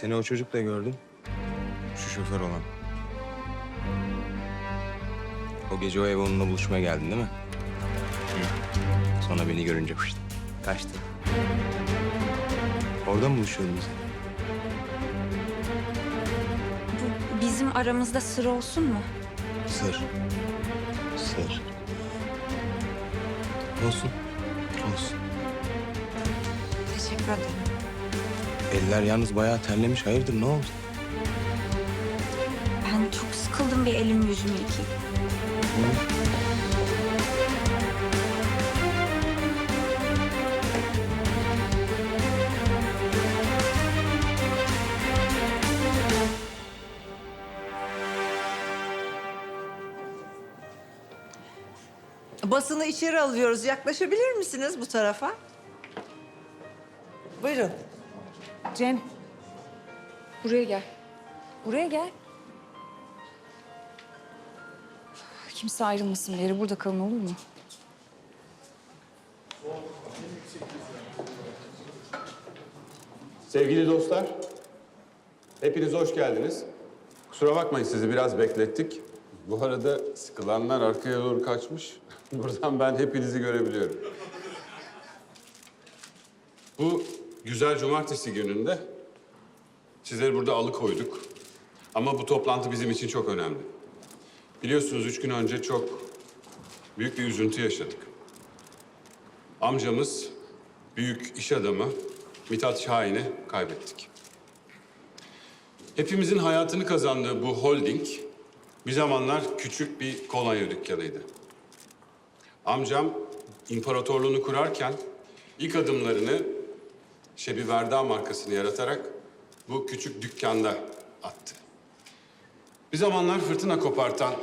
Seni o çocukla gördüm. Şu şoför olan. O gece o eve onunla buluşmaya geldin değil mi? Hı. Sonra beni görünce fışt, kaçtı. Orada mı buluşuyordunuz? Bu bizim aramızda sır olsun mu? Sır. Sır. Olsun. Olsun. Teşekkür ederim. Eller yalnız bayağı terlemiş. Hayırdır ne oldu? Ben çok sıkıldım bir elimi yüzümü yıkayayım. Basını içeri alıyoruz. Yaklaşabilir misiniz bu tarafa? Buyurun. Cem. Buraya gel. Buraya gel. Kimse ayrılmasın bir yere. Burada kalın olur mu? Sevgili dostlar, hepiniz hoş geldiniz. Kusura bakmayın sizi biraz beklettik. Bu arada sıkılanlar arkaya doğru kaçmış. Buradan ben hepinizi görebiliyorum. Bu güzel cumartesi gününde sizleri burada alıkoyduk. Ama bu toplantı bizim için çok önemli. Biliyorsunuz üç gün önce çok büyük bir üzüntü yaşadık. Amcamız, büyük iş adamı Mithat Şahin'i kaybettik. Hepimizin hayatını kazandığı bu holding bir zamanlar küçük bir kolonya dükkanıydı. Amcam imparatorluğunu kurarken ilk adımlarını Şebi Verda markasını yaratarak bu küçük dükkanda attı. Bir zamanlar fırtına kopartan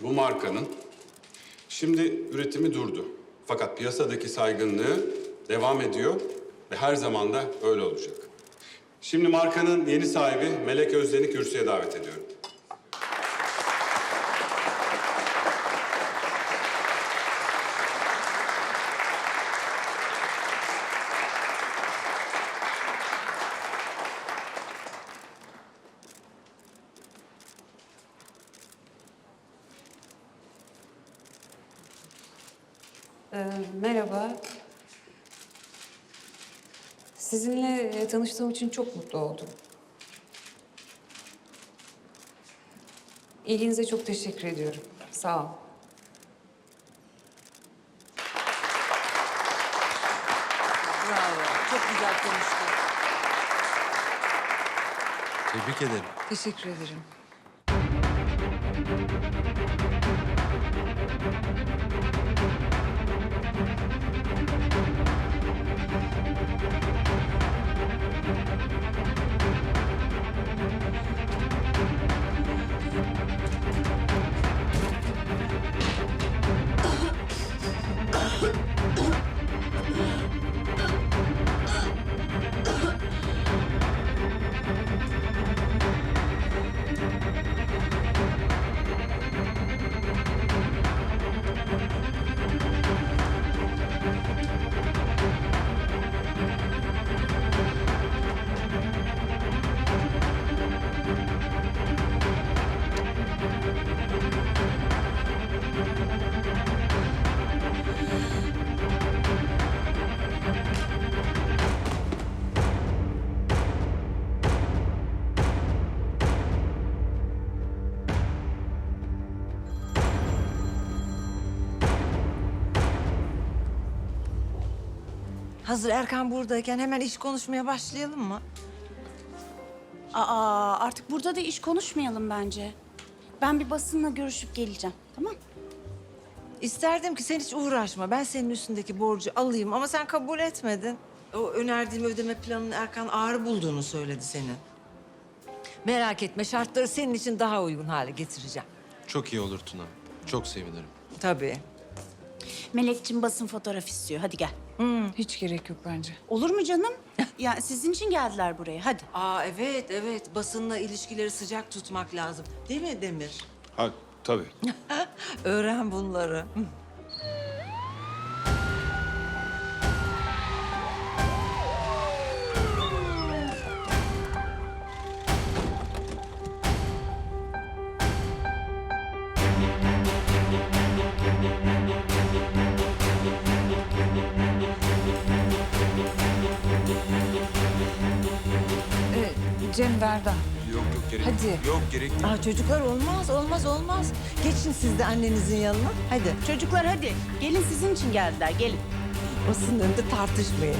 bu markanın Şimdi üretimi durdu. Fakat piyasadaki saygınlığı devam ediyor ve her zaman da öyle olacak. Şimdi markanın yeni sahibi Melek Özden'i kürsüye davet ediyorum. Ee, merhaba. Sizinle e, tanıştığım için çok mutlu oldum. İlginize çok teşekkür ediyorum. Sağ ol. Bravo. Çok güzel konuştun. Tebrik ederim. Teşekkür ederim. Thank you. Hazır Erkan buradayken hemen iş konuşmaya başlayalım mı? Aa, artık burada da iş konuşmayalım bence. Ben bir basınla görüşüp geleceğim, tamam? İsterdim ki sen hiç uğraşma. Ben senin üstündeki borcu alayım ama sen kabul etmedin. O önerdiğim ödeme planını Erkan ağır bulduğunu söyledi senin. Merak etme şartları senin için daha uygun hale getireceğim. Çok iyi olur Tuna. Çok sevinirim. Tabii. Melekçim basın fotoğraf istiyor, hadi gel. Hiç gerek yok bence. Olur mu canım? ya sizin için geldiler buraya, hadi. Aa evet evet basınla ilişkileri sıcak tutmak lazım. Değil mi Demir? Ha tabii. Öğren bunları. Cem Verda. Yok yok gerek Hadi. Yok gerek yok. Aa, çocuklar olmaz, olmaz, olmaz. Geçin siz de annenizin yanına. Hadi. Çocuklar hadi. Gelin sizin için geldiler. Gelin. Basının önünde tartışmayın.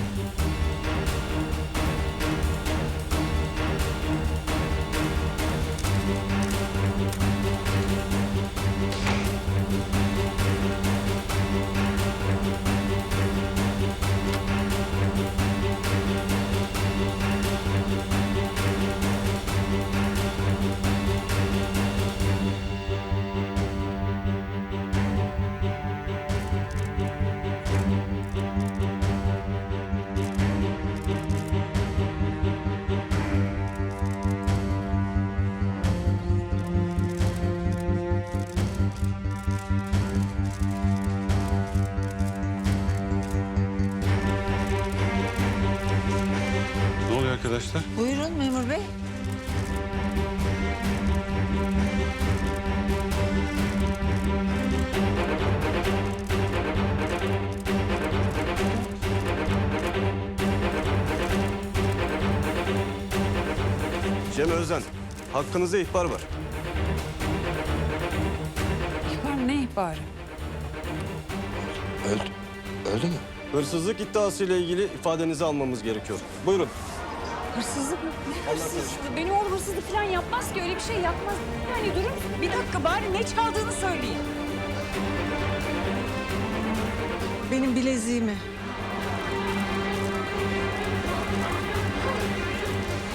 Arkadaşlar? Buyurun memur bey. Cem Özden, hakkınızda ihbar var. İhbar ne ihbarı? Öldü. Öldü mü? Hırsızlık iddiasıyla ilgili ifadenizi almamız gerekiyor. Buyurun. Hırsızlık mı? Ne hırsızlığı? Benim oğlum hırsızlık falan yapmaz ki. Öyle bir şey yapmaz. Yani durur musun? Bir dakika bari ne çaldığını söyleyin. Benim bileziğimi.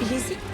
Bilezik.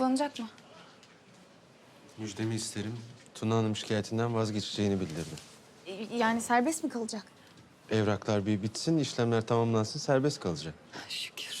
Tutuklanacak mı? Müjdemi isterim. Tuna Hanım şikayetinden vazgeçeceğini bildirdi. E, Yani serbest mi kalacak? Evraklar bir bitsin, işlemler tamamlansın, serbest kalacak. Şükür.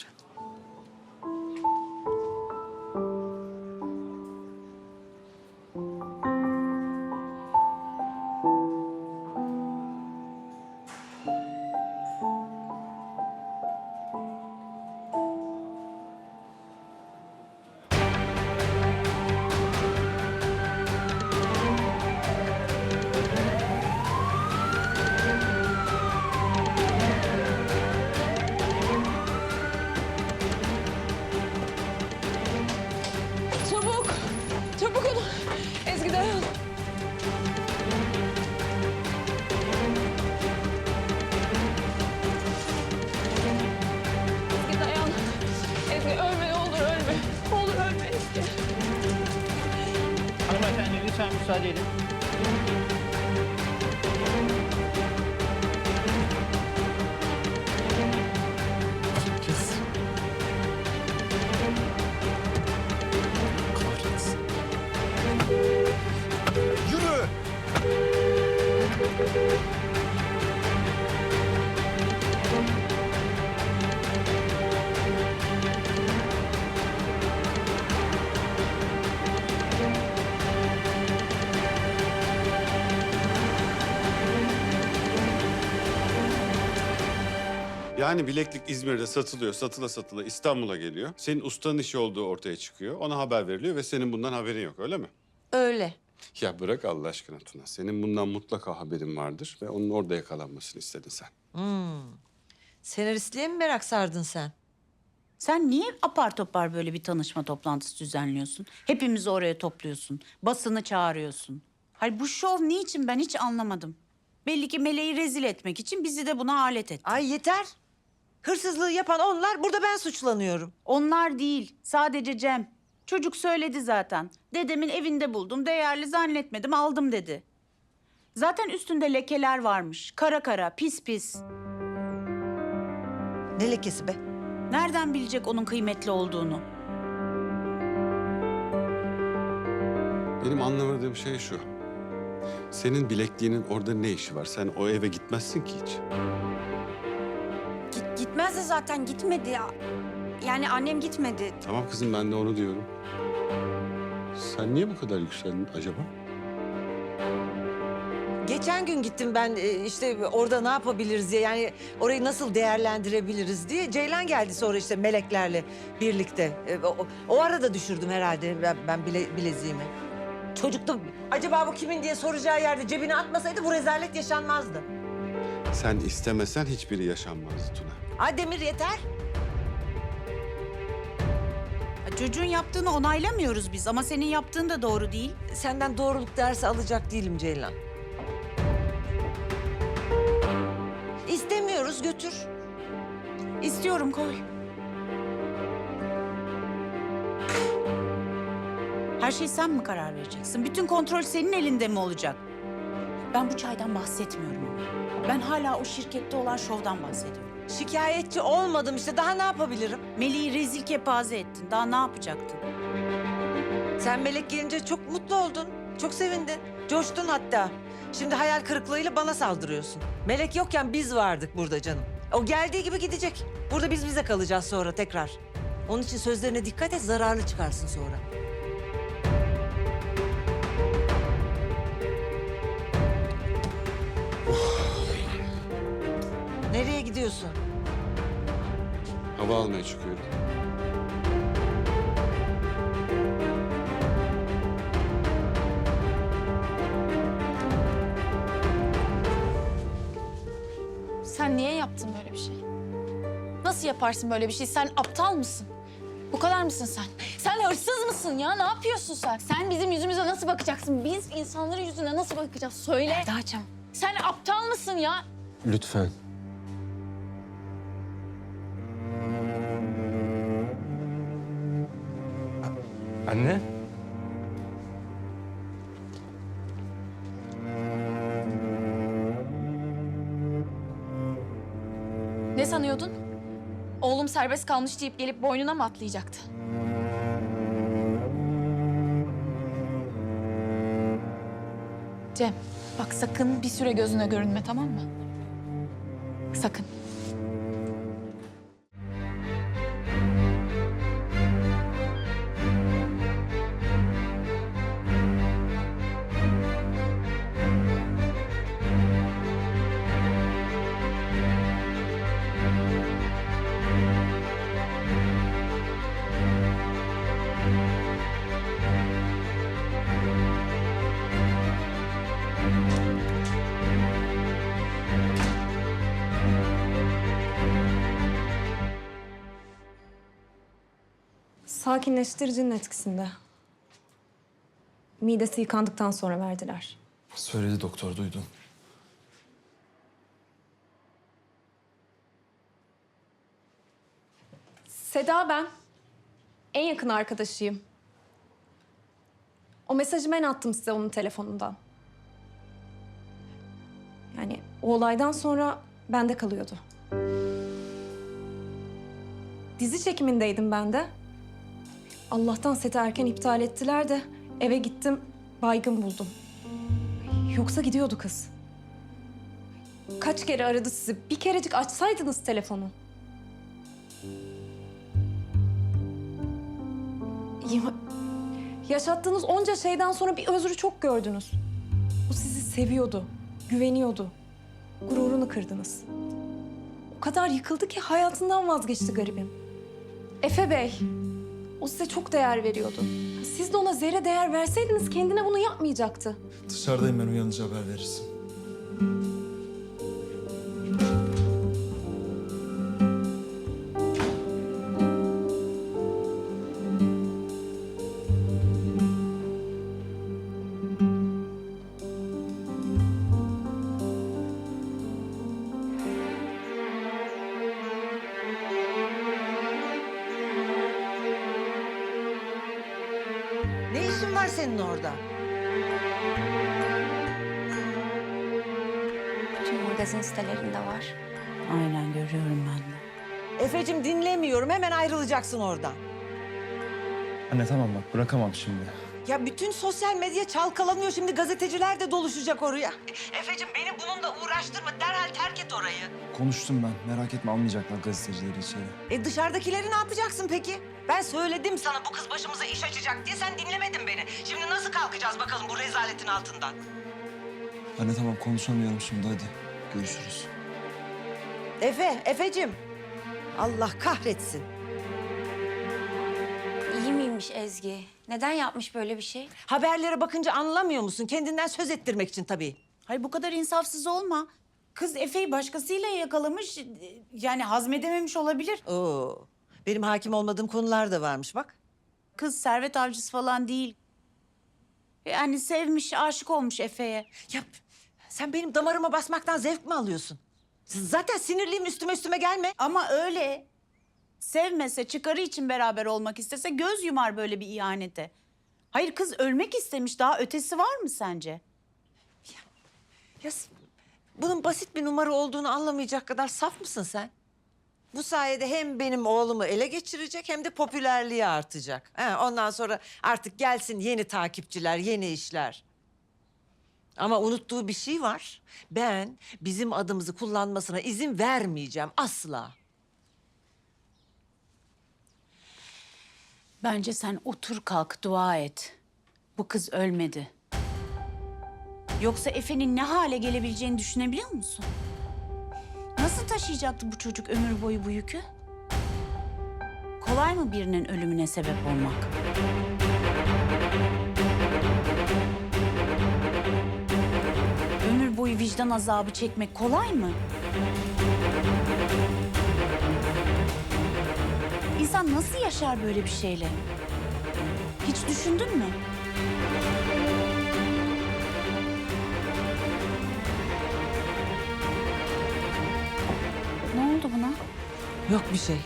Yani bileklik İzmir'de satılıyor, satıla satıla İstanbul'a geliyor. Senin ustanın işi olduğu ortaya çıkıyor. Ona haber veriliyor ve senin bundan haberin yok öyle mi? Öyle. Ya bırak Allah aşkına Tuna. Senin bundan mutlaka haberin vardır ve onun orada yakalanmasını istedin sen. Senaristliğe mi merak sardın sen? Sen niye apar topar böyle bir tanışma toplantısı düzenliyorsun? Hepimizi oraya topluyorsun. Basını çağırıyorsun. Hayır bu şov niçin ben hiç anlamadım. Belli ki Meleği rezil etmek için bizi de buna alet etti. Ay yeter. Hırsızlığı yapan onlar, burada ben suçlanıyorum. Onlar değil, sadece Cem. Çocuk söyledi zaten. Dedemin evinde buldum, değerli zannetmedim, aldım dedi. Zaten üstünde lekeler varmış. Kara kara, pis pis. Ne lekesi be? Nereden bilecek onun kıymetli olduğunu? Benim anlamadığım şey şu. Senin bilekliğinin orada ne işi var? Sen o eve gitmezsin ki hiç. Git, gitmez de zaten gitmedi ya. Yani annem gitmedi. Tamam kızım ben de onu diyorum. Sen niye bu kadar yükseldin acaba? Geçen gün gittim ben e, işte orada ne yapabiliriz diye yani orayı nasıl değerlendirebiliriz diye. Ceylan geldi sonra işte meleklerle birlikte. E, O, o arada düşürdüm herhalde ben, ben bile, bileziğimi. Çocuk da acaba bu kimin diye soracağı yerde cebine atmasaydı bu rezalet yaşanmazdı. Sen istemesen hiçbiri yaşanmazdı Tuna. Ay Demir yeter. Ha, Çocuğun yaptığını onaylamıyoruz biz ama senin yaptığın da doğru değil. Senden doğruluk dersi alacak değilim Ceylan. İstemiyoruz götür. İstiyorum koy. Her şey sen mi karar vereceksin? Bütün kontrol senin elinde mi olacak? Ben bu çaydan bahsetmiyorum ama. Ben hala o şirkette olan şovdan bahsediyorum. Şikayetçi olmadım işte daha ne yapabilirim? Melih'i rezil kepaze ettin. Daha ne yapacaktın? Sen Melek gelince çok mutlu oldun. Çok sevindin. Coştun hatta. Şimdi hayal kırıklığıyla bana saldırıyorsun. Melek yokken biz vardık burada canım. O geldiği gibi gidecek. Burada biz bize kalacağız sonra tekrar. Onun için sözlerine dikkat et zararlı çıkarsın sonra. Nereye gidiyorsun? Hava almaya çıkıyorum. Sen niye yaptın böyle bir şey? Nasıl yaparsın böyle bir şey? Sen aptal mısın? Bu kadar mısın sen? Sen hırsız mısın ya? Ne yapıyorsun sen? Sen bizim yüzümüze nasıl bakacaksın? Biz insanların yüzüne nasıl bakacağız? Söyle. Dağcığım. Sen aptal mısın ya? Lütfen. Anne? Ne sanıyordun? Oğlum serbest kalmış deyip gelip boynuna mı atlayacaktı? Cem, bak sakın bir süre gözüne görünme tamam mı? Sakinleştiricinin etkisinde. Midesi yıkandıktan sonra verdiler. Söyledi doktor duydun. Seda ben. En yakın arkadaşıyım. O mesajı ben attım size onun telefonundan. Yani o olaydan sonra bende kalıyordu. Dizi çekimindeydim ben de. Allah'tan seti erken iptal ettiler de eve gittim baygın buldum. Yoksa gidiyordu kız. Kaç kere aradı sizi. Bir kerecik açsaydınız telefonu. Ya- yaşattığınız onca şeyden sonra bir özrü çok gördünüz. O sizi seviyordu, güveniyordu. Gururunu kırdınız. O kadar yıkıldı ki hayatından vazgeçti garibim. Efe Bey, o size çok değer veriyordu. Siz de ona zerre değer verseydiniz kendine bunu yapmayacaktı. Dışarıdayım ben uyanınca haber verirsin. Orada? Bütün magazin sitelerinde var. Aynen görüyorum ben de. Efe'cim dinlemiyorum hemen ayrılacaksın oradan. Anne tamam bak bırakamam şimdi. Ya bütün sosyal medya çalkalanıyor. Şimdi gazeteciler de doluşacak oraya. Efe'cim beni bununla uğraştırma. Derhal terk et orayı. Konuştum ben. Merak etme almayacaklar gazetecileri içeri. E dışarıdakileri ne yapacaksın peki? Ben söyledim sana bu kız başımıza iş açacak diye sen dinlemedin beni. Şimdi nasıl kalkacağız bakalım bu rezaletin altından? Anne tamam konuşamıyorum şimdi hadi. Görüşürüz. Efe, Efe'cim. Allah kahretsin. İyi miymiş Ezgi? Neden yapmış böyle bir şey? Haberlere bakınca anlamıyor musun? Kendinden söz ettirmek için tabii. Hayır bu kadar insafsız olma. Kız Efe'yi başkasıyla yakalamış. Yani hazmedememiş olabilir. Oo. Benim hakim olmadığım konular da varmış bak. Kız servet avcısı falan değil. Yani sevmiş, aşık olmuş Efe'ye. Ya sen benim damarıma basmaktan zevk mi alıyorsun? Zaten sinirliyim üstüme üstüme gelme. Ama öyle. Sevmese, çıkarı için beraber olmak istese göz yumar böyle bir ihanete. Hayır kız ölmek istemiş. Daha ötesi var mı sence? Ya s- bunun basit bir numara olduğunu anlamayacak kadar saf mısın sen? Bu sayede hem benim oğlumu ele geçirecek hem de popülerliği artacak. He, ondan sonra artık gelsin yeni takipçiler, yeni işler. Ama unuttuğu bir şey var. Ben bizim adımızı kullanmasına izin vermeyeceğim asla. Bence sen otur kalk dua et. Bu kız ölmedi. Yoksa Efe'nin ne hale gelebileceğini düşünebiliyor musun? Nasıl taşıyacaktı bu çocuk ömür boyu bu yükü? Kolay mı birinin ölümüne sebep olmak? Ömür boyu vicdan azabı çekmek kolay mı? İnsan nasıl yaşar böyle bir şeyle? Hiç düşündün mü? Yok bir şey.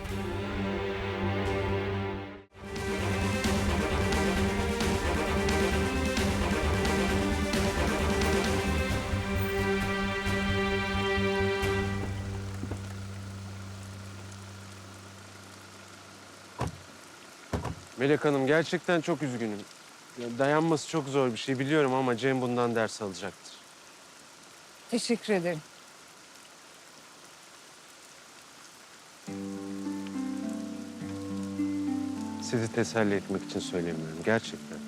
Melek Hanım gerçekten çok üzgünüm. Ya dayanması çok zor bir şey biliyorum ama Cem bundan ders alacaktır. Teşekkür ederim. Sizi teselli etmek için söylemiyorum gerçekten.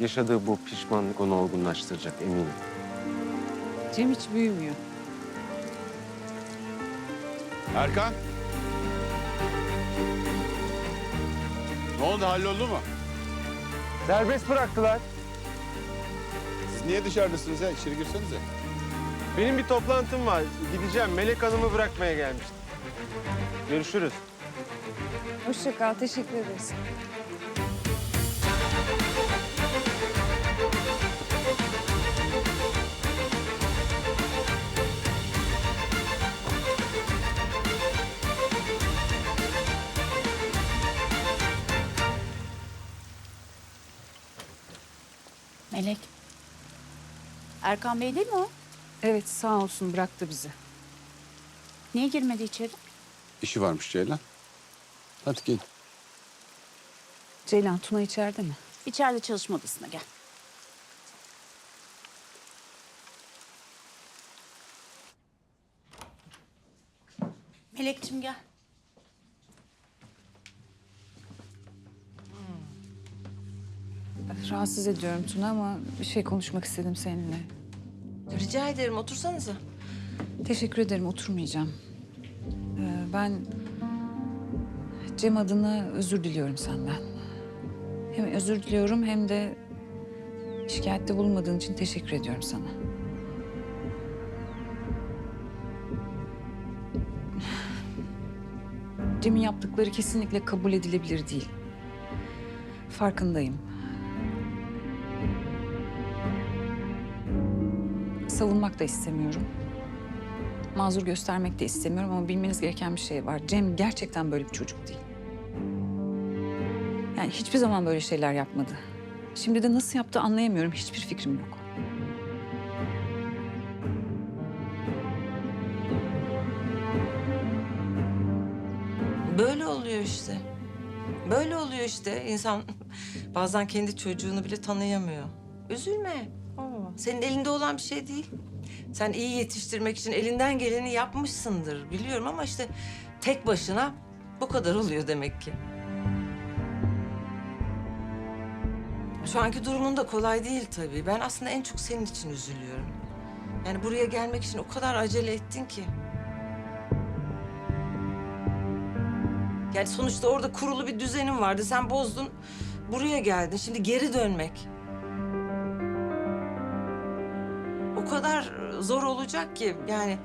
Yaşadığı bu pişmanlık onu olgunlaştıracak eminim. Cem hiç büyümüyor. Erkan. Ne oldu halloldu mu? Serbest bıraktılar. Siz niye dışarıdasınız ya? İçeri girsenize. Benim bir toplantım var. Gideceğim. Melek Hanım'ı bırakmaya gelmiştim. Görüşürüz. Hoşça kal. Teşekkür ederiz. Melek. Erkan Bey değil mi o? Evet sağ olsun bıraktı bizi. Niye girmedi içeri? İşi varmış Ceylan. Hadi gelin. Ceylan Tuna içeride mi? İçeride çalışma odasına gel. Melekciğim gel. Rahatsız ediyorum Tuna ama bir şey konuşmak istedim seninle. Rica ederim otursanıza. Teşekkür ederim oturmayacağım. Ee, ben Cem adına özür diliyorum senden. Hem özür diliyorum hem de şikayette bulunmadığın için teşekkür ediyorum sana. Cem'in yaptıkları kesinlikle kabul edilebilir değil. Farkındayım. Savunmak da istemiyorum. Mazur göstermek de istemiyorum ama bilmeniz gereken bir şey var. Cem gerçekten böyle bir çocuk değil. Yani hiçbir zaman böyle şeyler yapmadı. Şimdi de nasıl yaptı anlayamıyorum. Hiçbir fikrim yok. Böyle oluyor işte. Böyle oluyor işte. İnsan bazen kendi çocuğunu bile tanıyamıyor. Üzülme. Senin elinde olan bir şey değil. Sen iyi yetiştirmek için elinden geleni yapmışsındır biliyorum ama işte tek başına bu kadar oluyor demek ki. Şu anki durumun da kolay değil tabii. Ben aslında en çok senin için üzülüyorum. Yani buraya gelmek için o kadar acele ettin ki. Yani sonuçta orada kurulu bir düzenin vardı. Sen bozdun, buraya geldin. Şimdi geri dönmek. O kadar zor olacak ki yani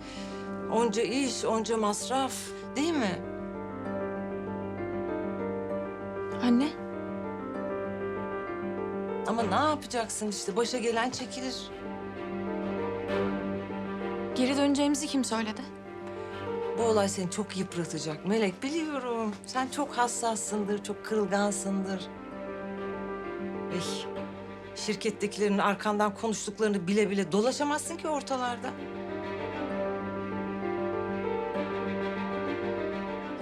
onca iş, onca masraf değil mi? Ne yapacaksın işte başa gelen çekilir. Geri döneceğimizi kim söyledi? Bu olay seni çok yıpratacak Melek biliyorum. Sen çok hassassındır, çok kırılgansındır. Ey, şirkettekilerin arkandan konuştuklarını bile bile dolaşamazsın ki ortalarda.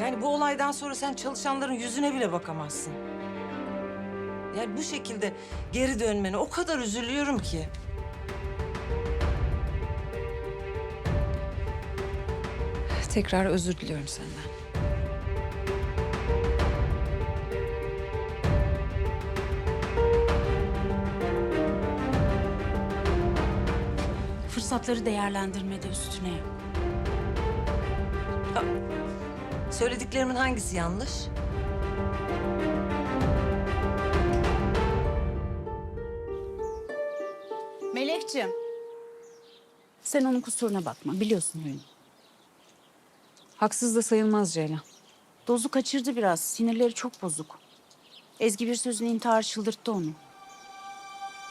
Yani bu olaydan sonra sen çalışanların yüzüne bile bakamazsın. Yani bu şekilde geri dönmene o kadar üzülüyorum ki. Tekrar özür diliyorum senden. Fırsatları değerlendirmede üstüne yok. Söylediklerimin hangisi yanlış? Sen onun kusuruna bakma. Biliyorsun huyunu. Haksız da sayılmaz Ceylan. Dozu kaçırdı biraz. Sinirleri çok bozuk. Ezgi bir sözün intihar çıldırttı onu.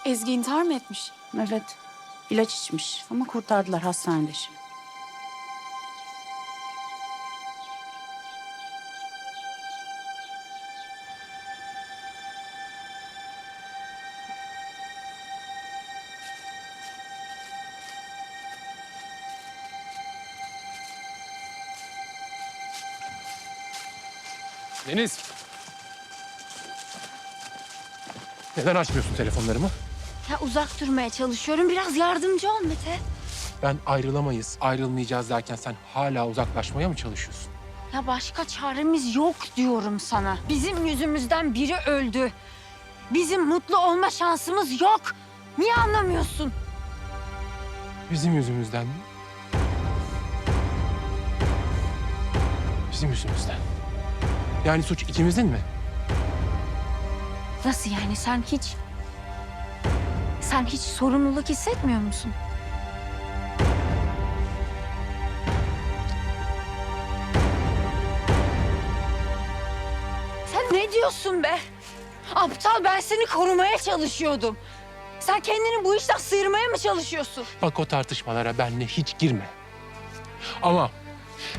Ezgi intihar mı etmiş? Evet. ilaç içmiş ama kurtardılar hastanede şimdi. Deniz. Neden açmıyorsun telefonlarımı? Ya uzak durmaya çalışıyorum. Biraz yardımcı ol Mete. Ben ayrılamayız, ayrılmayacağız derken sen hala uzaklaşmaya mı çalışıyorsun? Ya başka çaremiz yok diyorum sana. Bizim yüzümüzden biri öldü. Bizim mutlu olma şansımız yok. Niye anlamıyorsun? Bizim yüzümüzden mi? Bizim yüzümüzden. Yani suç ikimizin mi? Nasıl yani sen hiç... Sen hiç sorumluluk hissetmiyor musun? Sen ne diyorsun be? Aptal ben seni korumaya çalışıyordum. Sen kendini bu işten sıyırmaya mı çalışıyorsun? Bak o tartışmalara benle hiç girme. Ama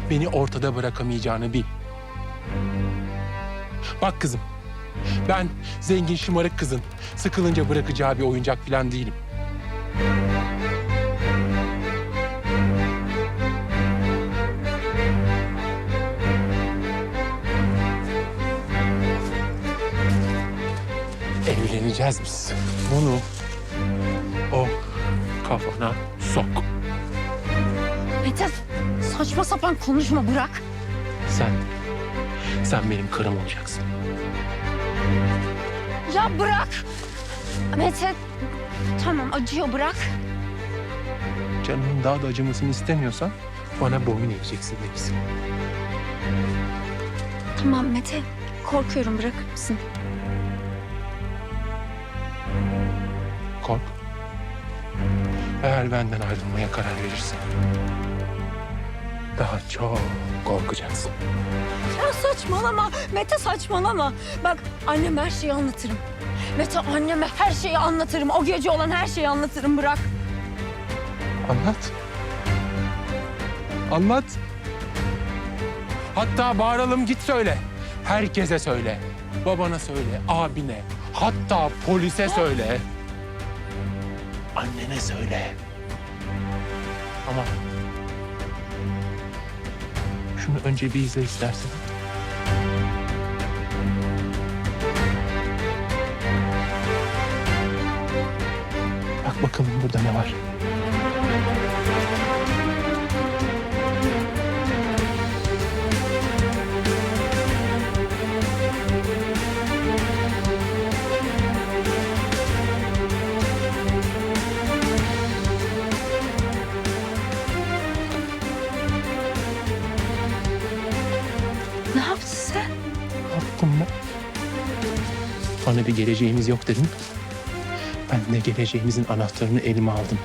beni ortada bırakamayacağını bil. Bak kızım, ben zengin şımarık kızın sıkılınca bırakacağı bir oyuncak falan değilim. Evleneceğiz biz. Bunu o kafana sok. Mete saçma sapan konuşma bırak. Sen, sen benim karım olacaksın. Ya bırak. Mete tamam acıyor bırak. Canının daha da acımasını istemiyorsan bana boyun eğeceksin Deniz. Tamam Mete korkuyorum bırakır mısın? Kork. Eğer benden ayrılmaya karar verirsen daha çok korkacaksın. Ya saçmalama. Mete saçmalama. Bak anneme her şeyi anlatırım. Mete anneme her şeyi anlatırım. O gece olan her şeyi anlatırım bırak. Anlat. Anlat. Hatta bağıralım git söyle. Herkese söyle. Babana söyle, abine, hatta polise söyle. Annene söyle. Ama şunu önce bir izle istersen. Bak bakalım burada ne var. Geleceğimiz yok dedin. Ben de geleceğimizin anahtarını elime aldım.